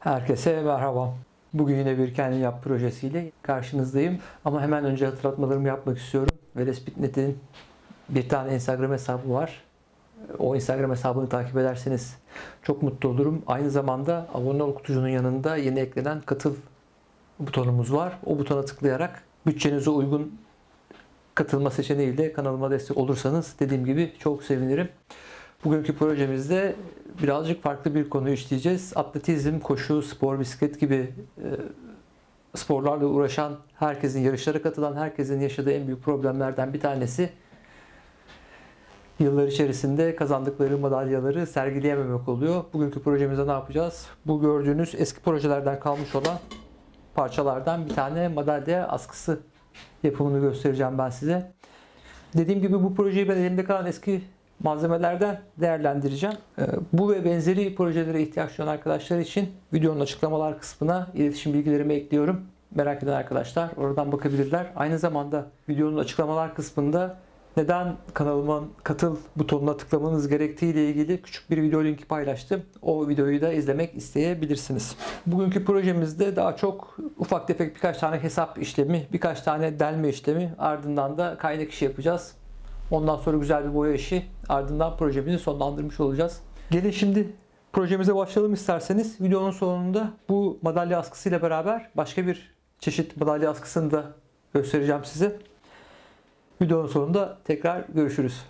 Herkese merhaba. Bugün yine bir kendi yap projesiyle karşınızdayım. Ama hemen önce hatırlatmalarımı yapmak istiyorum. Velespit.net'in bir tane Instagram hesabı var. O Instagram hesabını takip ederseniz çok mutlu olurum. Aynı zamanda abone ol kutucuğunun yanında yeni eklenen katıl butonumuz var. O butona tıklayarak bütçenize uygun katılma seçeneğiyle kanalıma destek olursanız dediğim gibi çok sevinirim. Bugünkü projemizde birazcık farklı bir konuyu işleyeceğiz. Atletizm, koşu, spor, bisiklet gibi e, sporlarla uğraşan herkesin, yarışlara katılan herkesin yaşadığı en büyük problemlerden bir tanesi yıllar içerisinde kazandıkları madalyaları sergileyememek oluyor. Bugünkü projemizde ne yapacağız? Bu gördüğünüz eski projelerden kalmış olan parçalardan bir tane madalya askısı yapımını göstereceğim ben size. Dediğim gibi bu projeyi ben elimde kalan eski malzemelerden değerlendireceğim. Ee, Bu ve benzeri projelere ihtiyaç duyan arkadaşlar için videonun açıklamalar kısmına iletişim bilgilerimi ekliyorum. Merak eden arkadaşlar oradan bakabilirler. Aynı zamanda videonun açıklamalar kısmında neden kanalıma katıl butonuna tıklamanız gerektiği ile ilgili küçük bir video linki paylaştım. O videoyu da izlemek isteyebilirsiniz. Bugünkü projemizde daha çok ufak tefek birkaç tane hesap işlemi, birkaç tane delme işlemi ardından da kaynak işi yapacağız. Ondan sonra güzel bir boya işi ardından projemizi sonlandırmış olacağız. Gelin şimdi projemize başlayalım isterseniz. Videonun sonunda bu madalya askısıyla beraber başka bir çeşit madalya askısını da göstereceğim size. Videonun sonunda tekrar görüşürüz.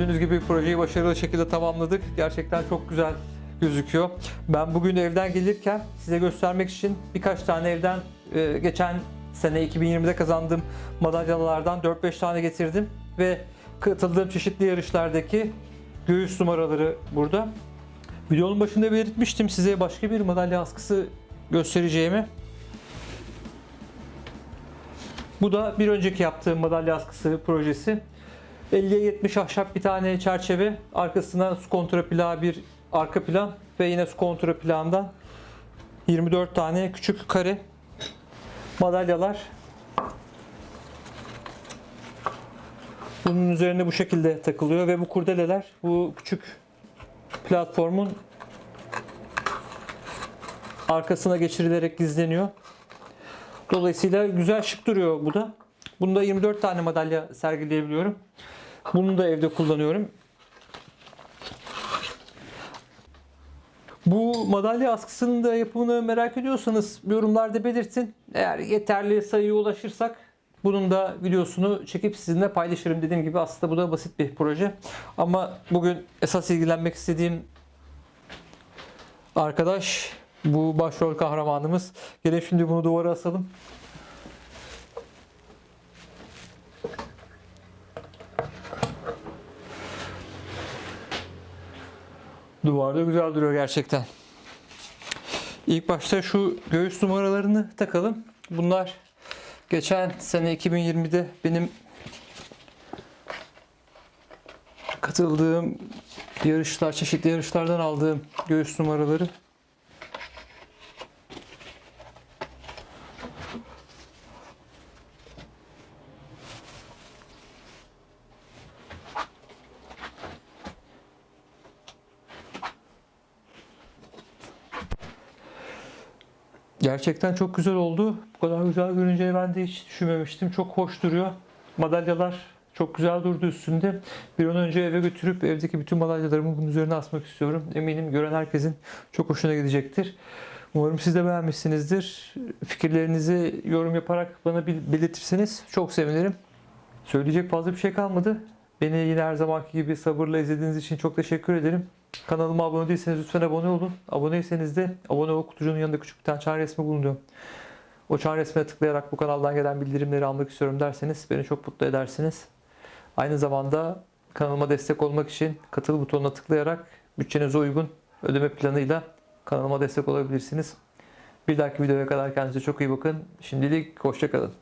Gördüğünüz gibi projeyi başarılı şekilde tamamladık. Gerçekten çok güzel gözüküyor. Ben bugün evden gelirken size göstermek için birkaç tane evden e, geçen sene 2020'de kazandığım madalyalardan 4-5 tane getirdim ve katıldığım çeşitli yarışlardaki göğüs numaraları burada. Videonun başında belirtmiştim size başka bir madalya askısı göstereceğimi. Bu da bir önceki yaptığım madalya askısı projesi. 50'ye 70 ahşap bir tane çerçeve, arkasına su kontraplağı bir arka plan ve yine su kontraplağından 24 tane küçük kare madalyalar. Bunun üzerine bu şekilde takılıyor ve bu kurdeleler bu küçük platformun arkasına geçirilerek gizleniyor. Dolayısıyla güzel şık duruyor bu da. Bunda 24 tane madalya sergileyebiliyorum. Bunu da evde kullanıyorum. Bu madalya askısının da yapımını merak ediyorsanız yorumlarda belirtin. Eğer yeterli sayıya ulaşırsak bunun da videosunu çekip sizinle paylaşırım. Dediğim gibi aslında bu da basit bir proje. Ama bugün esas ilgilenmek istediğim arkadaş Bu başrol kahramanımız. Gelin şimdi bunu duvara asalım. Duvarda güzel duruyor gerçekten. İlk başta şu göğüs numaralarını takalım. Bunlar geçen sene 2020'de benim katıldığım yarışlar, çeşitli yarışlardan aldığım göğüs numaraları. Gerçekten çok güzel oldu. Bu kadar güzel görünce ben de hiç düşünmemiştim. Çok hoş duruyor. Madalyalar çok güzel durdu üstünde. Bir an önce eve götürüp evdeki bütün madalyalarımı bunun üzerine asmak istiyorum. Eminim gören herkesin çok hoşuna gidecektir. Umarım siz de beğenmişsinizdir. Fikirlerinizi yorum yaparak bana belirtirseniz çok sevinirim. Söyleyecek fazla bir şey kalmadı. Beni yine her zamanki gibi sabırla izlediğiniz için çok teşekkür ederim. Kanalıma abone değilseniz lütfen abone olun. Aboneyseniz de abone ol kutucuğunun yanında küçük bir tane çan resmi bulunuyor. O çan resmine tıklayarak bu kanaldan gelen bildirimleri almak istiyorum derseniz beni çok mutlu edersiniz. Aynı zamanda kanalıma destek olmak için katıl butonuna tıklayarak bütçenize uygun ödeme planıyla kanalıma destek olabilirsiniz. Bir dahaki videoya kadar kendinize çok iyi bakın. Şimdilik hoşçakalın.